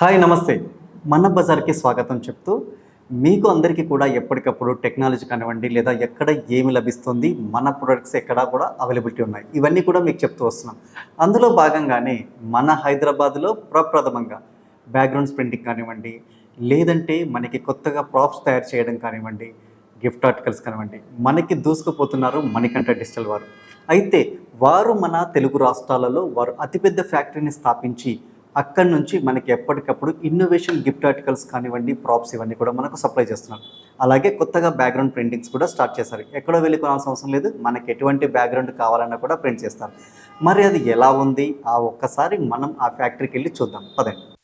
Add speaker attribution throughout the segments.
Speaker 1: Hi నమస్తే. మన బజార్కి స్వాగతం చెప్తూ మీకు అందరికీ కూడా ఎప్పటికప్పుడు టెక్నాలజీ కానివ్వండి లేదా ఎక్కడ ఏమి లభిస్తుంది మన ప్రొడక్ట్స్ ఎక్కడ కూడా అవైలబిలిటీ ఉన్నాయి. ఇవన్నీ కూడా మీకు చెప్తూ వస్తున్నాం. అందులో భాగంగానే మన హైదరాబాద్లో ప్రప్రథమంగా బ్యాక్గ్రౌండ్స్ ప్రింటింగ్ కానివ్వండి లేదంటే మనకి కొత్తగా ప్రాప్స్ తయారు చేయడం కానివ్వండి గిఫ్ట్ ఆర్టికల్స్ కానివ్వండి మనకి దూసుకుపోతున్నారు మణికంఠ డిజిటల్ వారు. అయితే వారు మన తెలుగు రాష్ట్రాలలో వారు అతిపెద్ద ఫ్యాక్టరీని స్థాపించి అక్కడి నుంచి మనకి ఎప్పటికప్పుడు ఇన్నోవేషన్ గిఫ్ట్ ఆర్టికల్స్ కానివ్వండి ప్రాప్స్ ఇవన్నీ కూడా మనకు సప్లై చేస్తున్నారు. అలాగే కొత్తగా బ్యాక్గ్రౌండ్ ప్రింటింగ్స్ కూడా స్టార్ట్ చేశారు. ఎక్కడో వెళ్ళి కొనాల్సిన అవసరం లేదు. మనకి ఎటువంటి బ్యాక్గ్రౌండ్ కావాలన్నా కూడా ప్రింట్ చేస్తారు. మరి అది ఎలా ఉంది? ఆ ఒక్కసారి మనం ఆ ఫ్యాక్టరీకి వెళ్ళి చూద్దాం. పదండి.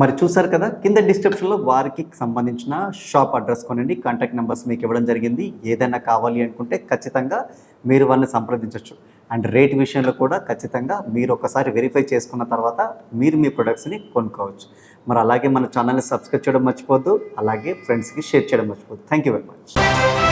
Speaker 1: మరి చూసారు కదా కింద డిస్క్రిప్షన్లో వారికి సంబంధించిన షాప్ అడ్రస్ కొనండి కాంటాక్ట్ నెంబర్స్ మీకు ఇవ్వడం జరిగింది. ఏదైనా కావాలి అనుకుంటే ఖచ్చితంగా మీరు వాళ్ళని సంప్రదించవచ్చు అండ్ రేట్ విషయంలో కూడా ఖచ్చితంగా మీరు ఒకసారి వెరిఫై చేసుకున్న తర్వాత మీరు మీ ప్రొడక్ట్స్ని కొనుక్కోవచ్చు. మరి అలాగే మన ఛానల్ని సబ్స్క్రైబ్ చేయడం మర్చిపోద్దు అలాగే ఫ్రెండ్స్కి షేర్ చేయడం మర్చిపోద్దు థ్యాంక్ యూ వెరీ మచ్